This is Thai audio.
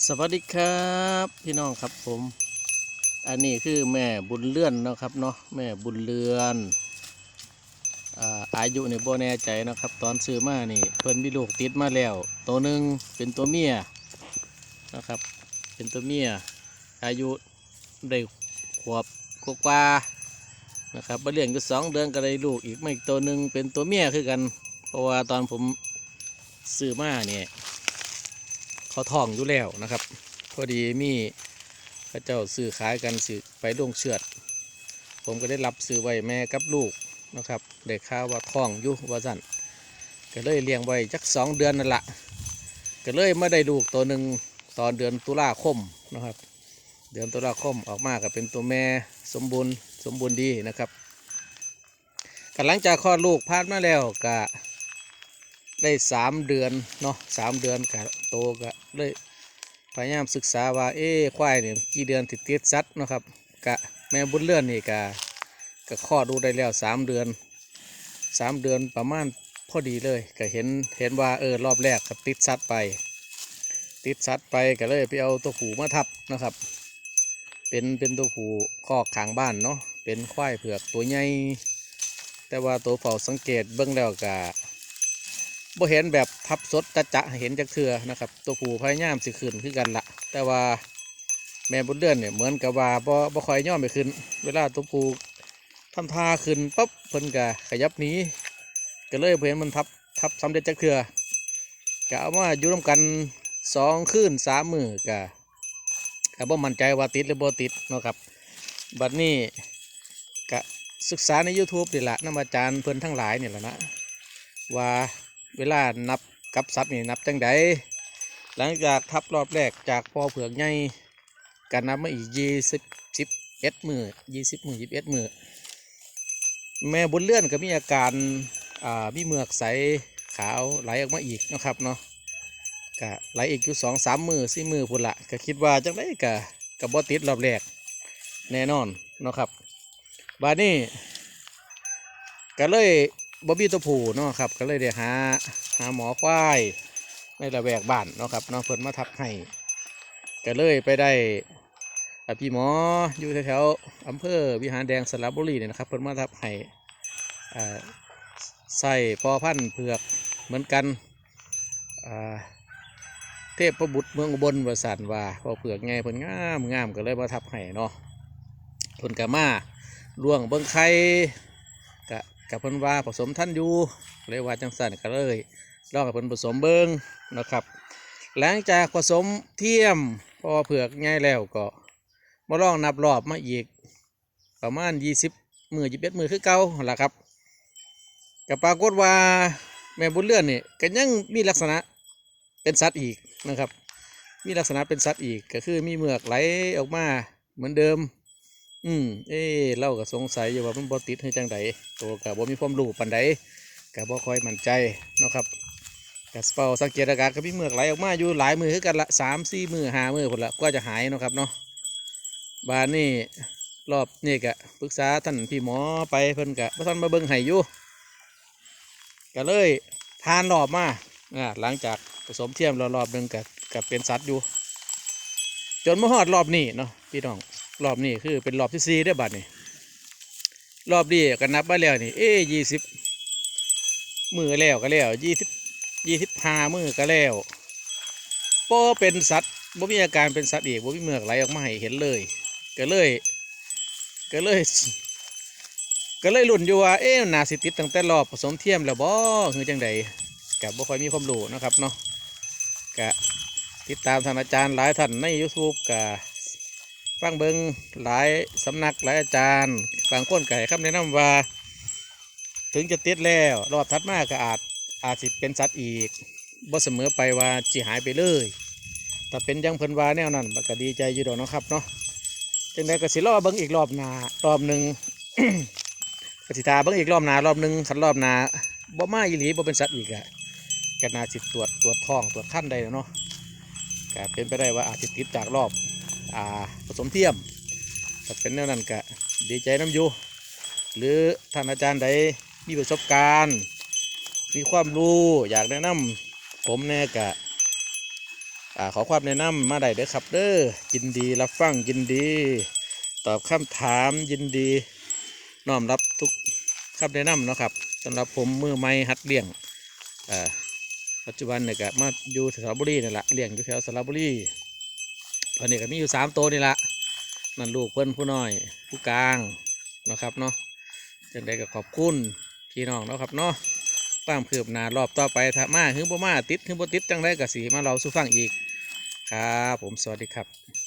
สวัสดีครับพี่น้องครับผม อันนี้คือแม่บุญเลื่อนนะครับเนาะแม่บุญเรือนอาอายุนี่บ่แน่ใจนะครับ ตอนซื้อมานี่เพิ่นมีลูกติดมาแล้ว ตัวหนึ่งเป็นตัวเมียนะครับ เป็นตัวเมียอายุได้ขวบกว่านะครับมาเลี้ยงอยู่สองเดือนก็ได้ลูกอีกไม่ตัวหนึ่งเป็นตัวเมียคือกัน เพราะว่าตอนผมซื้อมาเนี่ย เขาทองอยู่แล้วนะครับ พอดีมีพระเจ้าซื้อขายกันซื้อไปลงเชือด ผมก็ได้รับซื้อไว้แม่กับลูกนะครับได้ข่าวว่าทองอยู่ว่าสั่นก็เลยเลี้ยงไว้จักสองเดือนนั่นละก็เลยไม่ได้ลูกตัวหนึ่งตอนเดือนตุลาคมนะครับ เดือนตุลาคมออกมาก็เป็นตัวแม่สมบูรณ์สมบูรณ์ดีนะครับก็หลังจากคลอดลูกผ่านมาแล้วก็ได้สามเดือนเนาะสามเดือนกะ โตกะเลยพยายามศึกษาว่าเอ๊ควายเนี่ยกี่เดือนติดติดซัดนะครับกะแม่บุญเลื่อนนี่กะกะข้อดูได้แล้วสามเดือนสามเดือนประมาณพอดีเลยก็เห็นเห็นว่าเออรอบแรกกับติดซัดไป ติดซัดไปก็เลยไปเอาตัวผูมาทับนะครับ เป็นเป็นตัวผูคอกขางบ้านเนาะเป็นควายเผือกตัวใหญ่แต่ว่าตัวเฝ้าสังเกตเบื้องแล้วกะ บ่เห็นแบบทับสดจะจะเห็นจากเถือนะครับ ตัวผู้พยายามสิขึ้นคือกันละแต่ว่าแม่บุญเดือนเนี่ยเหมือนกับว่าบ่บ่คอยย่อมไปขึ้น เวลาตัวผู้ทำท่าขึ้นปั๊บเพิ่นก็ขยับหนีก็เลยเห็นมันทับทับสำเร็จจากเถือก็เอามาอยู่ร่วมกันสองคืนสามมือก็ก็บ่มั่นใจว่าติดหรือบ่ติดนะครับบัดนี้ก็ศึกษาใน YouTube นี่แหละนำอาจารย์เพิ่นทั้งหลายนี่แหละนะว่า เวลานับกับสัตว์นี่นับจังใดหลังจากทับรอบแรกจากพอเผือกใหญ่กันนับมาอีกยี่สิบสิบเอ็ดมือยี่สิบมือยี่สิบเอ็ดมือแม่บุญเลื่อนก็มีอาการอ่ามีเมือกใสขาวไหลออกมาอีกนะครับเนาะก็ไหลอีกอยู่สองสามมือสี่มือพุ่นละก็คิดว่าจังไดก็กับบอติดรอบแรกแน่นอนนะครับบาดนี้ก็เลย บอบบี้ตัวผู้เนาะครับ ก็เลยได้หาหาหมอควายในละแวกบ้านเนาะครับเนาะเพิ่นมาทับให้ก็เลยไปได้อ่พี่หมออยู่แถวๆอำเภอวิหารแดงสระบุรีเนี่ยนะครับเพิ่นมาทับให้อ่ใส่พอพันเผือกเหมือนกันเทพประบุตรเมืองอุบลวสันว่าพอเผือกไงเพิ่นงามงามก็เลยมาทับให้เนาะเพิ่นก็มาล่วงเบิ้งไข่ กับเพิ่นว่าผสมท่านอยู่เลยว่าจังสันก็เลยลองกับเพิ่นผสมเบิงนะครับ หลังจากผสมเทียมพอเผือกง่ายแล้วก็มาลองนับรอบมาอีก ประมาณยี่สิบมือยี่สิบเอ็ดมือคือเก่าล่ะครับก็ปรากฏว่าแม่บุญเลื่อนนี่ก็ยังมีลักษณะเป็นสัตว์อีกนะครับ มีลักษณะเป็นสัตว์อีกก็คือมีเมือกไหลออกมาเหมือนเดิม อืมเอ้เราก็สงสัยอยู่ว่ามันบ่ติดให้จังใดตัวกับบ่มีความรู้ปานใดกับบ่ค่อยมั่นใจเนาะครับกับเป่าสังเกตอาการก็มีเมือกไหลออกมาอยู่หลายมือคือกันละสามสี่มือห้ามือพุ่นละกว่าจะหายเนาะครับเนาะบานนี้รอบนี่กะปรึกษาท่านพี่หมอไปเพิ่นกะบ่ทันมาเบิ่งให้อยู่ก็เลยทานรอบมาอ่าหลังจากผสมเทียมแล้วรอบหนึ่งกับกับเป็นสัตว์อยู่ จนมาฮอดรอบนี้เนาะพี่น้อง รอบนี้คือเป็นรอบที่สี่ได้บัดนี่รอบนี้ก็นับมาแล้วนี่ เอ้ยี่สิบมือแล้วก็แล้วยี่สิบยี่สิบห้ามือก็แล้วพอเป็นสัตว์บ่มีอาการเป็นสัตว์อีกบ่มีเมือกไหลออกมาให้เห็นเลยก็เลยก็เลยก็เลยลุ่นอยู่ว่าเอ๊ะนาสิติดตั้งแต่รอบผสมเทียมแล้วบ่คือจังใดกับบ่ค่อยมีความรู้นะครับเนาะก็ติดตามท่านอาจารย์หลายท่านใน YouTube กับ ฟังเบิงหลายสำนักหลายอาจารย์บางคนไก็ให้คำแนะนำว่า ถึงจะติดแล้วรอบถัดมาก็อาจอาจสิเป็นสัตว์อีกบ่เสมอไปว่าจิหายไปเลยถ้าเป็นยังเพิ่นว่าแนวนั้นก็ดีใจอยู่ดอกนะครับเนาะจังไดก็สิรอบเบิ่งอีกรอบหนารอบหนึ่งกสิทาเบิ่งอีกรอบหนารอบหนึ่งคันรอบหนาบ่มาอีหลีบ่เป็นสัตว์อีกอะก็น่าสิตรวจตรวจท้องตรวจขั้นได้เนาะก็เป็นไปได้ว่าอาจจะติดจากรอบ อ่าผสมเทียมถ้าเป็นแนวนั้นก็ดีใจน้ำอยู่หรือท่านอาจารย์ใดมีประสบการณ์ มีความรู้อยากแนะนำผมเนี่ยก็อ่าขอความแนะนำมาได้เด้อครับเด้อยินดีรับฟังยินดี ตอบคำถามยินดีน้อมรับทุกคำแนะนำเนาะครับสำหรับผมมือไม้หัดเลี้ยงปัจจุบันเนี่ยก็มาอยู่แถวสระบุรีนี่แหละเลี้ยงอยู่แถวสระบุรี อนนี้ก็มีอยู่สามตัวนี่ละนั่นลูกเพิ่นผู้น้อย ผู้กลางนะครับเนาะจังใดก็ขอบคุณพี่น้องเนาะครับเนาะตามคืบหน้ารอบต่อไปถ้ามาหึงบ่มาติดหึงบ่ติดจังไดก็สีมาเราสู่ฟังอีก ครับ ผมสวัสดีครับ